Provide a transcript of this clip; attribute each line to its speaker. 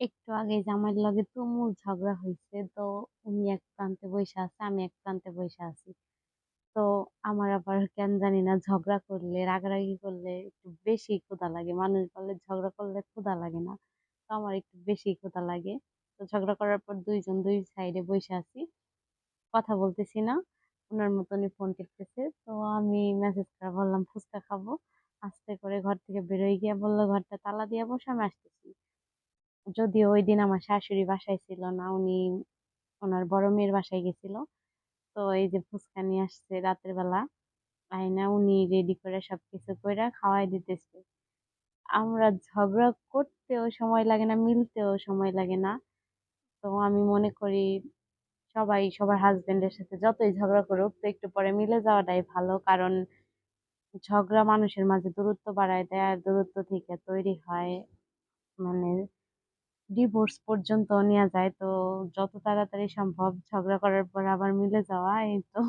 Speaker 1: একটু আগে জামাইয়ের লগে তুমুল ঝগড়া হয়েছে তো উনি এক প্রান্তে বইসা আছে, আমি এক প্রান্তে বইসা আছি। তো আমার আবার কেন জানি না ঝগড়া করলে, রাগারাগি করলে একটু বেশি ক্ষুধা লাগে। মানুষ বলে ঝগড়া করলে ক্ষুধা লাগে না, তো আমার একটু বেশি ক্ষুধা লাগে। তো ঝগড়া করার পর দুইজন দুই সাইডে বসে আছি, কথা বলতেছি না। ওনার মতনই ফোন টিপতেছে, তো আমি মেসেজ করে বললাম, ফুচকা খাব। আস্তে করে ঘর থেকে বেরোয় গিয়ে বলল, ঘরটা তালা দিয়ে বসে, আমি আসতেছি। যদিও ওই দিন আমার শাশুড়ি বাসায় ছিল না, উনি ওনার বড় মেয়ের বাসায় গেছিল। তো এই যে ফুচকা নিয়ে আসছে রাতের বেলা আয়না উনি রেডি করে সবকিছু করে খাওয়াই দিতেছে। আমরা ঝগড়া করতেও সময় লাগে না, মিলতেও সময় লাগে না। তো আমি মনে করি সবাই, সবার হাজবেন্ডের সাথে যতই ঝগড়া করুক, তো একটু পরে মিলে যাওয়াটাই ভালো। কারণ ঝগড়া মানুষের মাঝে দূরত্ব বাড়ায় দেয়, আর দূরত্ব থেকে তৈরি হয় মানে ডিভোর্স পর্যন্ত নেওয়া যায়, তো যত তাড়াতাড়ি সম্ভব ঝগড়া করার পর আবার মিলে যাওয়া, এই তো।